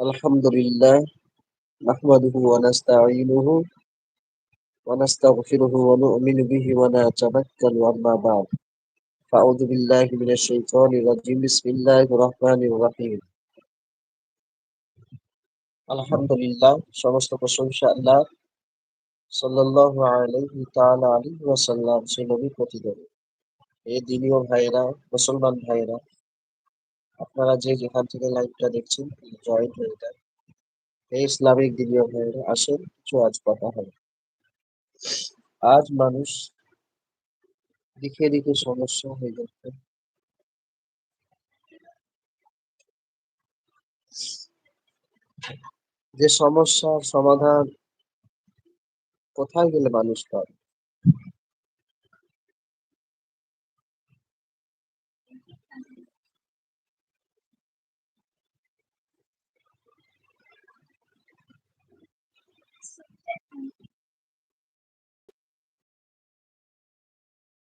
الحمد لله نحمده ونستعينه ونستغفره ونؤمن به ونتوكل أما بعد فأعوذ بالله من الشيطان الرجيم بسم الله الرحمن الرحيم আলহামদুলিল্লাহ সমস্ত প্রশংসা আল্লাহ সাল্লাল্লাহু আলাইহি তাআলা আলাইহি ওয়াসাল্লাম সেই নবী প্রতিদিন এই দিনীয় ভাইরা মুসলমান ভাইরা আপনারা যে যেখান থেকে লাইভটা দেখছেন জয়েন্ট হয়ে যান এই ইসলামিক দিনীয় ভাইরা আসেন, কিছু আজ কথা হবে। আজ মানুষ দিকে দিকে সমস্যা হয়ে যাচ্ছে। যে সমস্যার সমাধান কোথায় গেলে মানুষ পাবে?